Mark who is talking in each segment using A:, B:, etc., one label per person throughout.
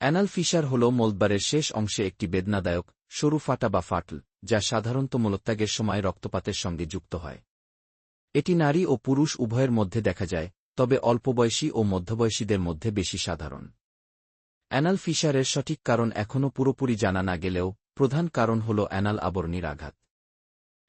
A: Anal fisher হল মোলদ্বারের শেষ অংশে একটি বেদনাদায়ক, সরু ফাটা বা ফাটল, যা সাধারণত মলত্যাগের সময় রক্তপাতের সঙ্গে যুক্ত হয়। এটি নারী ও পুরুষ উভয়ের মধ্যে দেখা যায়, তবে অল্পবয়সী ও মধ্যবয়সীদের মধ্যে বেশি সাধারণ। অ্যানাল ফিশারের সঠিক কারণ এখনও পুরোপুরি জানা না গেলেও, প্রধান কারণ হল অ্যানাল আবরণীর আঘাত।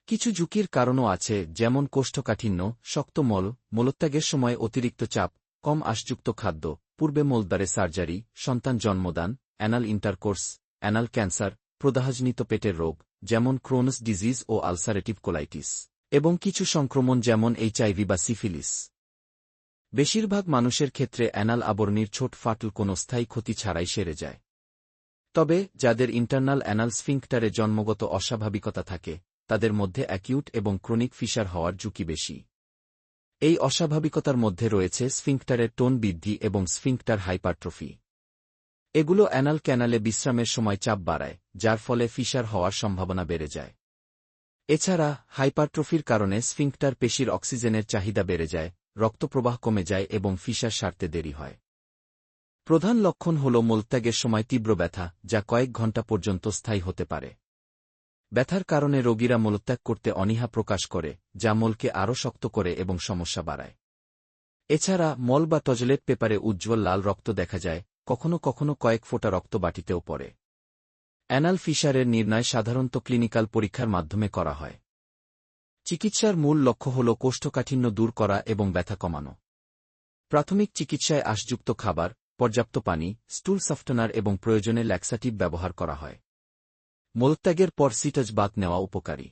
A: কিছু ঝুঁকির কারণও আছে, যেমন কোষ্ঠকাঠিন্য, শক্ত মল, মলত্যাগের সময় অতিরিক্ত চাপ, কম আশযুক্ত খাদ্য পূর্বে মোলদ্বারে সার্জারি, সন্তান জন্মদান, অ্যানাল ইন্টারকোর্স, অ্যানাল ক্যান্সার, প্রদাহজনিত পেটের রোগ, যেমন ক্রোনস ডিজিজ ও আলসারেটিভ কোলাইটিস, এবং কিছু সংক্রমণ যেমন এইচআইভি বা সিফিলিস। বেশিরভাগ মানুষের ক্ষেত্রে অ্যানাল আবরণীর ছোট ফাটল কোনো স্থায়ী ক্ষতি ছাড়াই সেরে যায়। তবে, যাদের ইন্টারনাল অ্যানাল স্ফিঙ্কটারে জন্মগত অস্বাভাবিকতা থাকে, তাদের মধ্যে অ্যাকিউট এবং ক্রনিক ফিশার হওয়ার ঝুঁকি বেশি। এই অস্বাভাবিকতার মধ্যে রয়েছে স্ফিঙ্কটারের টোন বৃদ্ধি এবং স্ফিঙ্কটার হাইপারট্রফি। এগুলো অ্যানাল ক্যানালে বিশ্রামের সময় চাপ বাড়ায়, যার ফলে ফিশার হওয়ার সম্ভাবনা বেড়ে যায়। এছাড়া, হাইপারট্রফির কারণে স্ফিঙ্কটার পেশির অক্সিজেনের চাহিদা বেড়ে যায়, রক্তপ্রবাহ কমে যায় এবং ফিশার সারতে দেরি হয়। প্রধান লক্ষণ হল মলত্যাগের সময় তীব্র ব্যথা, যা কয়েক ঘণ্টা পর্যন্ত স্থায়ী হতে পারে। ব্যথার কারণে রোগীরা মলত্যাগ করতে অনীহা প্রকাশ করে, যা মলকে আরও শক্ত করে এবং সমস্যা বাড়ায়। এছাড়া, মল বা টজলেট পেপারে উজ্জ্বল লাল রক্ত দেখা যায়, কখনো কখনো কয়েক ফোঁটা রক্ত বাটিতেও পড়ে। অ্যানাল ফিশারের নির্ণয় সাধারণত ক্লিনিক্যাল পরীক্ষার মাধ্যমে করা হয়। চিকিৎসার মূল লক্ষ্য হল কোষ্ঠকাঠিন্য দূর করা এবং ব্যথা কমানো। প্রাথমিক চিকিৎসায় আশযুক্ত খাবার, পর্যাপ্ত পানি, স্টুল সফটনার এবং প্রয়োজনে ল্যাক্সাটিভ ব্যবহার করা হয়। মলত্যাগের পর সিটাজ বাদ নেওয়া উপকারী।